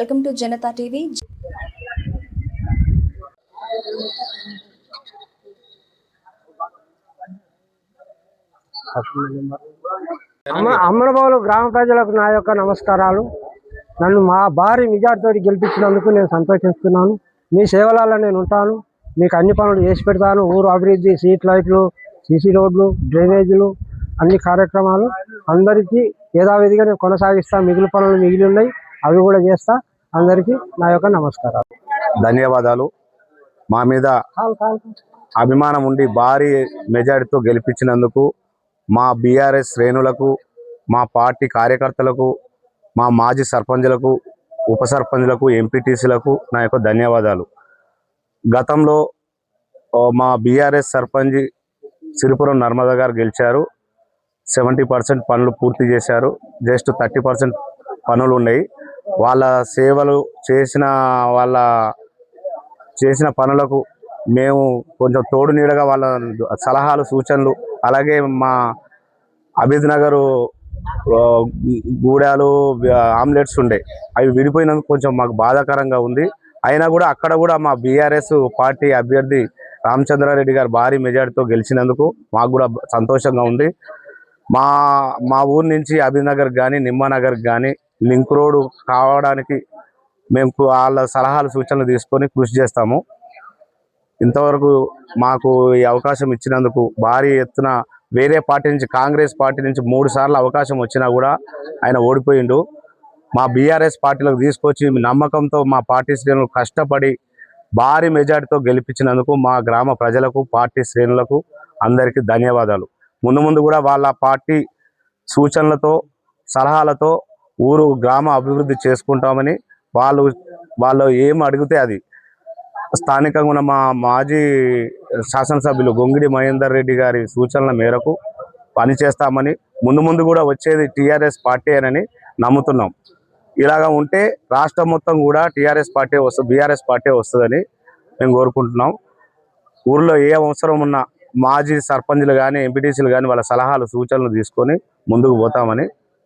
Welcome to Janata TV. అమ్మ గ్రామ ప్రజలకు నా యొక్క నమస్కారాలు. నన్ను మా భారీ మెజార్టీతో గెలిపించినందుకు నేను సంతోషిస్తున్నాను. మీ సేవలలో నేను ఉంటాను. మీకు అన్ని పనులు చేసి పెడతాను. ఊరు అభివృద్ధి స్ట్రీట్ లైట్లు సీసీ రోడ్లు డ్రైనేజీలు అన్ని కార్యక్రమాలు. అందరికీ యథావిధిగా నేను కొనసాగిస్తా. మిగిలిన పనులు మిగిలి ఉన్నాయి. అవి కూడా చేస్తా. అందరికీ నా యొక్క నమస్కారాలు. ధన్యవాదాలు. మా మీద అభిమానం ఉండి భారీ మెజారిటీతో గెలిపించినందుకు మా బీఆర్ఎస్ శ్రేణులకు మా పార్టీ కార్యకర్తలకు మా మాజీ సర్పంచులకు ఉప సర్పంచులకు ఎంపీటీసీలకు నా యొక్క ధన్యవాదాలు. గతంలో మా బీఆర్ఎస్ సర్పంచ్ సిరిపురం నర్మదా గారు గెలిచారు. సెవెంటీ పర్సెంట్ పనులు పూర్తి చేశారు. జస్ట్ థర్టీ పర్సెంట్ పనులు ఉన్నాయి. వాళ్ళ సేవలు చేసిన వాళ్ళ చేసిన పనులకు మేము కొంచెం తోడు నీడగా వాళ్ళ సలహాలు సూచనలు అలాగే మా అభిద్ నగర్ గూడాలు ఆమ్లెట్స్ ఉండే. అవి విడిపోయినందుకు కొంచెం మాకు బాధాకరంగా ఉంది. అయినా కూడా అక్కడ కూడా మా బీఆర్ఎస్ పార్టీ అభ్యర్థి రామచంద్రారెడ్డి గారు భారీ మెజార్టీతో గెలిచినందుకు మాకు కూడా సంతోషంగా ఉంది. మా మా ఊరు నుంచి అభినగర్ కానీ నిమ్మనగర్ కానీ లింక్ రోడ్ కావడానికి మేము వాళ్ళ సలహాలు సూచనలు తీసుకొని కృషి చేస్తాము. ఇంతవరకు మాకు ఈ అవకాశం ఇచ్చినందుకు భారీ ఎత్తున వేరే పార్టీ నుంచి కాంగ్రెస్ పార్టీ నుంచి మూడు సార్లు అవకాశం వచ్చినా కూడా ఆయన ఓడిపోయిండు. మా బీఆర్ఎస్ పార్టీలకు తీసుకొచ్చి నమ్మకంతో మా పార్టీ శ్రేణులు కష్టపడి భారీ మెజార్టీతో గెలిపించినందుకు మా గ్రామ ప్రజలకు పార్టీ శ్రేణులకు అందరికీ ధన్యవాదాలు. ముందు ముందు కూడా వాళ్ళ పార్టీ సూచనలతో సలహాలతో ఊరు గ్రామ అభివృద్ధి చేసుకుంటామని వాళ్ళు వాళ్ళు ఏం అడిగితే అది. స్థానికంగా ఉన్న మా మాజీ శాసనసభ్యులు గొంగిడి మహేందర్ రెడ్డి గారి సూచనల మేరకు పనిచేస్తామని ముందు ముందు కూడా వచ్చేది టీఆర్ఎస్ పార్టీ అని నమ్ముతున్నాం. ఇలాగా ఉంటే రాష్ట్రం మొత్తం కూడా టీఆర్ఎస్ పార్టీ వస్తుంది బీఆర్ఎస్ పార్టీ వస్తుందని మేము కోరుకుంటున్నాం. ఊర్లో ఏ అవసరం ఉన్నా మాజీ సర్పంచ్లు కానీ ఎంపీటీసీలు కానీ వాళ్ళ సలహాలు సూచనలు తీసుకొని ముందుకు పోతామని